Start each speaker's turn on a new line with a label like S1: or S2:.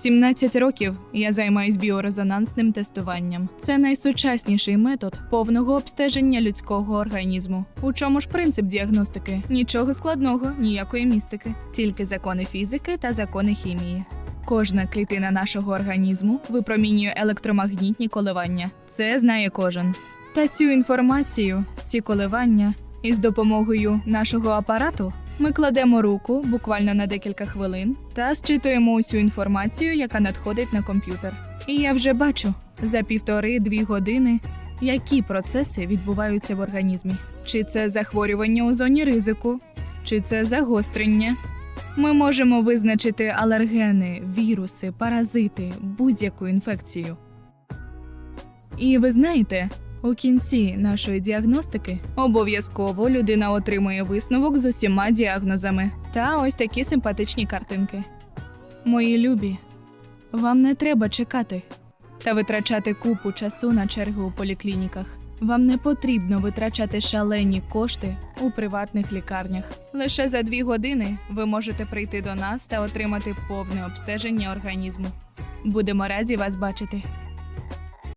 S1: 17 років я займаюсь біорезонансним тестуванням. Це найсучасніший метод повного обстеження людського організму. У чому ж принцип діагностики? Нічого складного, ніякої містики, тільки закони фізики та закони хімії. Кожна клітина нашого організму випромінює електромагнітні коливання. Це знає кожен. Та цю інформацію, ці коливання, із допомогою нашого апарату ми кладемо руку буквально на декілька хвилин та зчитуємо усю інформацію, яка надходить на комп'ютер. І я вже бачу за півтори-дві години, які процеси відбуваються в організмі. Чи це захворювання у зоні ризику, чи це загострення. Ми можемо визначити алергени, віруси, паразити, будь-яку інфекцію. І ви знаєте, у кінці нашої діагностики обов'язково людина отримує висновок з усіма діагнозами та ось такі симпатичні картинки. Мої любі, вам не треба чекати та витрачати купу часу на черги у поліклініках. Вам не потрібно витрачати шалені кошти у приватних лікарнях. Лише за дві години ви можете прийти до нас та отримати повне обстеження організму. Будемо раді вас бачити.